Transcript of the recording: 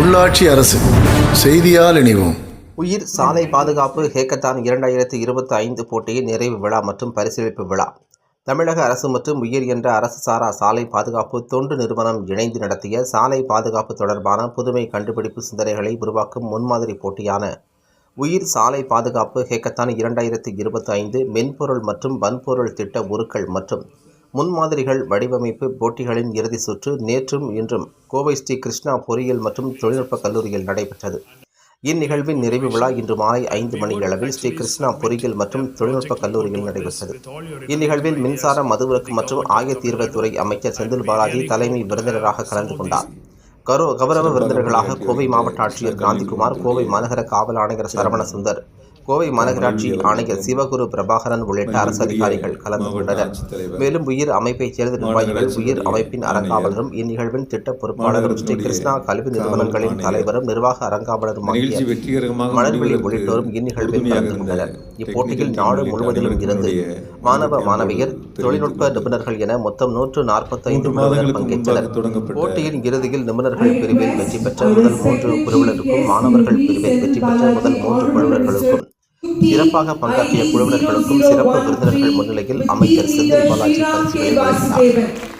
உள்ளாட்சி அரசு செய்தியால் இணைவோம். உயிர் சாலை பாதுகாப்பு ஹேக்கத்தான் இரண்டாயிரத்தி இருபத்தி ஐந்து போட்டியின் நிறைவு விழா மற்றும் பரிசீலிப்பு விழா. தமிழக அரசு மற்றும் உயிர் என்ற அரசு சாரா சாலை பாதுகாப்பு தொண்டு நிறுவனம் இணைந்து நடத்திய சாலை பாதுகாப்பு தொடர்பான புதுமை கண்டுபிடிப்பு சிந்தனைகளை உருவாக்கும் முன்மாதிரி போட்டியான உயிர் சாலை பாதுகாப்பு ஹேக்கத்தான் இரண்டாயிரத்தி இருபத்தி ஐந்து மென்பொருள் மற்றும் வன்பொருள் திட்ட உருக்கள் மற்றும் முன்மாதிரிகள் வடிவமைப்பு போட்டிகளின் இறுதி சுற்று நேற்றும் இன்றும் கோவை ஸ்ரீ கிருஷ்ணா பொறியியல் மற்றும் தொழில்நுட்ப கல்லூரியில் நடைபெற்றது. இந்நிகழ்வின் நிறைவு விழா இன்று மாலை ஐந்து மணி அளவில் ஸ்ரீ கிருஷ்ணா பொறியியல் மற்றும் தொழில்நுட்ப கல்லூரியில் நடைபெற்றது. இந்நிகழ்வில் மின்சார மதுவிலக்கு மற்றும் ஆயத்தீர்வைத்துறை அமைச்சர் செந்தில் பாலாஜி தலைமை விருந்தினராக கலந்து கொண்டார். கரோ கௌரவ விருந்தினர்களாக கோவை மாவட்ட ஆட்சியர் காந்திகுமார் கோவை மாநகர காவல் ஆணையர் சரவண சுந்தர் கோவை மாநகராட்சி ஆணையர் சிவகுரு பிரபாகரன் உள்ளிட்ட அரசு அதிகாரிகள் கலந்து கொண்டனர் மேலும் உயிர் அமைப்பைச் சேர்ந்த நிர்வாகிகள் உயிர் அமைப்பின் அறங்காவலரும் இந்நிகழ்வின் திட்ட பொறுப்பாளரும் ஸ்ரீ கிருஷ்ணா கல்வி நிறுவனங்களின் தலைவரும் நிர்வாக அறங்காவலரும் முடிவடைந்தது. உள்ளிட்டோரும் இந்நிகழ்வில் கலந்து கொண்டனர் இப்போட்டியில் நாடு முழுவதிலும் இருந்து மாணவ மாணவியர் தொழில்நுட்ப நிபுணர்கள் என மொத்தம் நூற்று நாற்பத்தைந்து குழுவினர் பங்கேற்றனர் போட்டியின் இறுதியில் நிபுணர்கள் பிரிவில் வெற்றி பெற்ற முதல் மூன்று குழுவினருக்கும் மாணவர்கள் பிரிவில் வெற்றி பெற்ற முதல் மூன்று குழுவினர்களுக்கும் சிறப்பாக பங்காற்றிய குழுவினர்களுக்கும் சிறப்பு விருந்தினர்கள் முன்னிலையில் அமைச்சர் செந்தில் பாலாஜி பரிசு வழங்கினார்